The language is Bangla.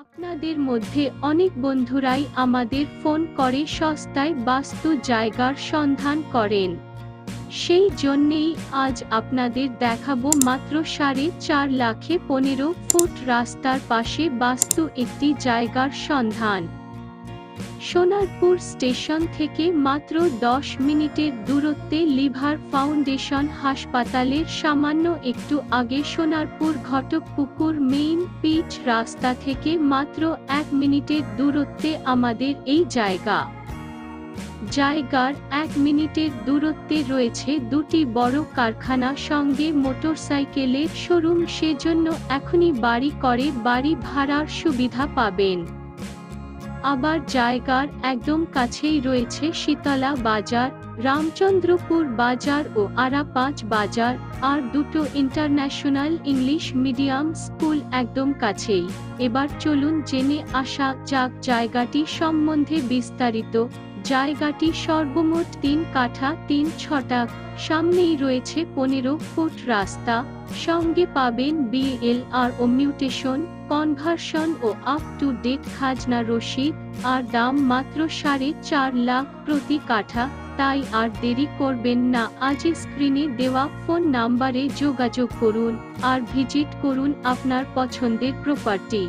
আপনাদের মধ্যে অনেক বন্ধুরাই আমাদের ফোন করে সস্তায় বাস্তু জায়গার সন্ধান করেন। সেই জন্যেই আজ আপনাদের দেখাবো মাত্র সাড়ে চার লাখে পনেরো ফুট রাস্তার পাশে বাস্তু একটি জায়গার সন্ধান। সোনারপুর স্টেশন থেকে মাত্র দশ মিনিটের দূরত্বে লিভার ফাউন্ডেশন হাসপাতালের সামান্য একটু আগে সোনারপুর ঘটকপুকুর মেইন পিচ রাস্তা থেকে মাত্র এক মিনিটের দূরত্বে আমাদের এই জায়গা। জায়গার এক মিনিটের দূরত্বে রয়েছে দুটি বড় কারখানা সঙ্গে মোটরসাইকেলের শোরুম, সেজন্য এখনই বাড়ি করে বাড়ি ভাড়ার সুবিধা পাবেন। আবার জায়গার একদম কাছেই রয়েছে শীতলা বাজার, রামচন্দ্রপুর বাজার ও আরাপাঁচ বাজার, আর দুটো ইন্টারন্যাশনাল ইংলিশ মিডিয়াম স্কুল একদম কাছেই। এবার চলুন জেনে আসা যাক জায়গাটি সম্বন্ধে বিস্তারিত। জায়গাটি সর্বমোট তিন কাঠা, তিন ছটা, সামনেই রয়েছে পনেরো ফুট রাস্তা। সঙ্গে পাবেন বিএলআর ও মিউটেশন কনভার্সন ও আপ টু ডেট খাজনা রসিদ আর দাম মাত্র সাড়ে চার লাখ প্রতি কাঠা। তাই আর দেরি করবেন না আজই স্ক্রিনে দেওয়া ফোন নাম্বারে যোগাযোগ করুন, আর ভিজিট করুন আপনার পছন্দের প্রপার্টি